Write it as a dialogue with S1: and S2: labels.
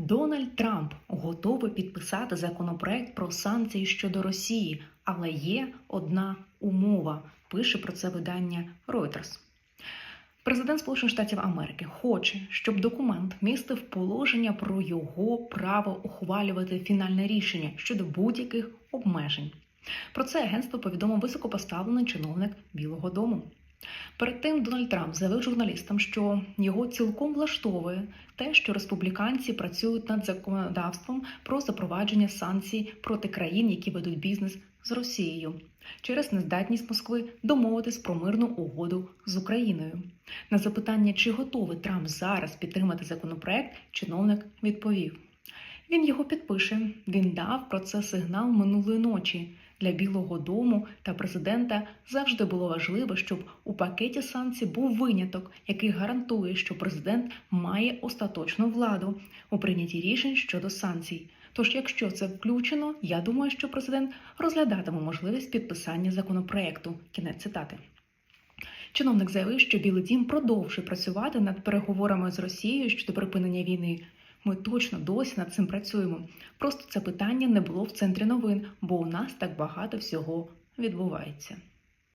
S1: Дональд Трамп готовий підписати законопроект про санкції щодо Росії, але є одна умова. Пише про це видання Reuters. Президент Сполучених Штатів Америки хоче, щоб документ містив положення про його право ухвалювати фінальне рішення щодо будь-яких обмежень. Про це агентство повідомив високопоставлений чиновник Білого Дому. Перед тим Дональд Трамп заявив журналістам, що його цілком влаштовує те, що республіканці працюють над законодавством про запровадження санкцій проти країн, які ведуть бізнес з Росією, через нездатність Москви домовитись про мирну угоду з Україною. На запитання, чи готовий Трамп зараз підтримати законопроект, чиновник відповів: він його підпише. Він дав про це сигнал минулої ночі. Для Білого Дому та президента завжди було важливо, щоб у пакеті санкцій був виняток, який гарантує, що президент має остаточну владу у прийнятті рішень щодо санкцій. Тож, якщо це включено, я думаю, що президент розглядатиме можливість підписання законопроекту. Кінець цитати. Чиновник заявив, що Білий Дім продовжує працювати над переговорами з Росією щодо припинення війни. Ми точно досі над цим працюємо. Просто це питання не було в центрі новин, бо у нас так багато всього відбувається.